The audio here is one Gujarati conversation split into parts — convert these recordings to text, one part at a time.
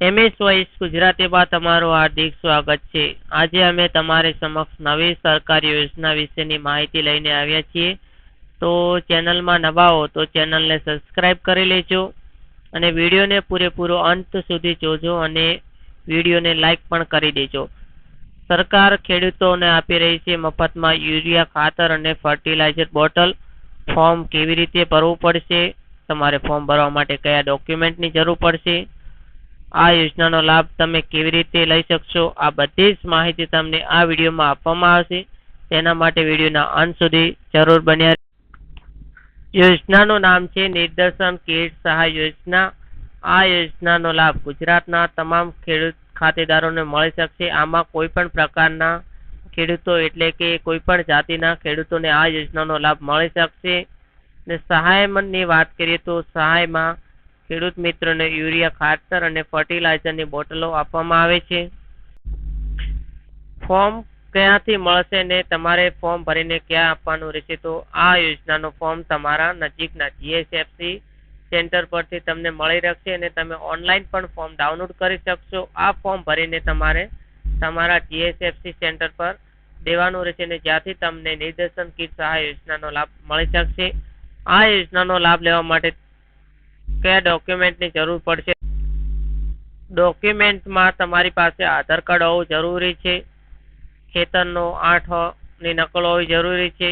એમએસ વોઇસ ગુજરાતીમાં તમારું હાર્દિક સ્વાગત છે. આજે અમે તમારી સમક્ષ નવી સરકારી યોજના વિશેની માહિતી લઈને આવ્યા છીએ. તો ચેનલમાં નવા હો તો ચેનલને સબસ્ક્રાઇબ કરી લેજો અને વિડીયોને પૂરેપૂરો અંત સુધી જોજો અને વિડીયોને લાઈક પણ કરી દેજો. સરકાર ખેડૂતોને આપી રહી છે મફતમાં યુરિયા, ખાતર અને ફર્ટિલાઇઝર બોટલ. ફોર્મ કેવી રીતે ભરવું પડશે? તમારે ફોર્મ ભરવા માટે કયા ડોક્યુમેન્ટની જરૂર પડશે? આ યોજનાનો લાભ તમે કેવી રીતે લઈ શકશો? આ બધી જ માહિતી તમને આ વિડીયોમાં આપવામાં આવશે. તેના માટે વિડીયોના અંત સુધી જરૂર બન્યા યોજનાનું નામ છે નિદર્શન કીટ સહાય યોજના. આ યોજનાનો લાભ ગુજરાતના તમામ ખેડૂત ખાતેદારોને મળી શકશે. આમાં કોઈ પણ પ્રકારના ખેડૂતો એટલે કે કોઈ પણ જાતિના ખેડૂતોને આ યોજનાનો લાભ મળી શકશે. ને સહાયની વાત કરીએ તો સહાયમાં ખેડૂત મિત્રોને યુરિયા, ખાતર અને ફર્ટિલાઇઝરની બોટલો આપવામાં આવે છે. ફોર્મ ક્યાંથી મળશે ને તમારે ફોર્મ ભરીને ક્યાં આપવાનું રહેશે? તો આ યોજનાનું ફોર્મ તમારા નજીકના જીએસએફસી સેન્ટર પરથી તમને મળી રહેશે અને તમે ઓનલાઈન પણ ફોર્મ ડાઉનલોડ કરી શકશો. આ ફોર્મ ભરીને તમારે તમારા જીએસએફસી સેન્ટર પર દેવાનું રહેશે અને જ્યાંથી તમને નિર્દેશન કીટ સહાય યોજનાનો લાભ મળી શકશે. આ યોજનાનો લાભ લેવા માટે કયા ડોક્યુમેન્ટની જરૂર પડશે? ડોક્યુમેન્ટમાં તમારી પાસે આધાર કાર્ડ હોવું જરૂરી છે. ખેતરનો આઠની નકલ હોવી જરૂરી છે.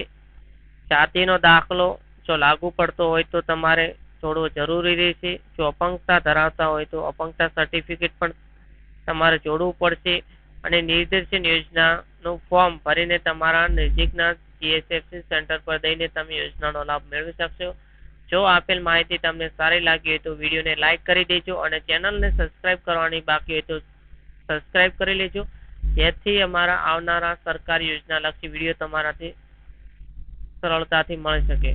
જાતિનો દાખલો જો લાગુ પડતો હોય તો તમારે જોડવો જરૂરી રહેશે. જો અપંગતા ધરાવતા હોય તો અપંગતા સર્ટિફિકેટ પણ તમારે જોડવું પડશે અને નિર્દેશન યોજનાનું ફોર્મ ભરીને તમારા નજીકના જીએસએફસી સેન્ટર પર દઈને તમે યોજનાનો લાભ મેળવી શકશો. જો આપેલ માહિતી તમને સારી લાગી હોય તો વિડીયોને લાઇક કરી દેજો અને ચેનલને સબસ્ક્રાઇબ કરવાની બાકી હોય તો સબસ્ક્રાઇબ કરી લેજો. જેથી અમારા આવનારા સરકારી યોજના લક્ષી વીડિયો તમારાથી સરળતાથી મળી શકે.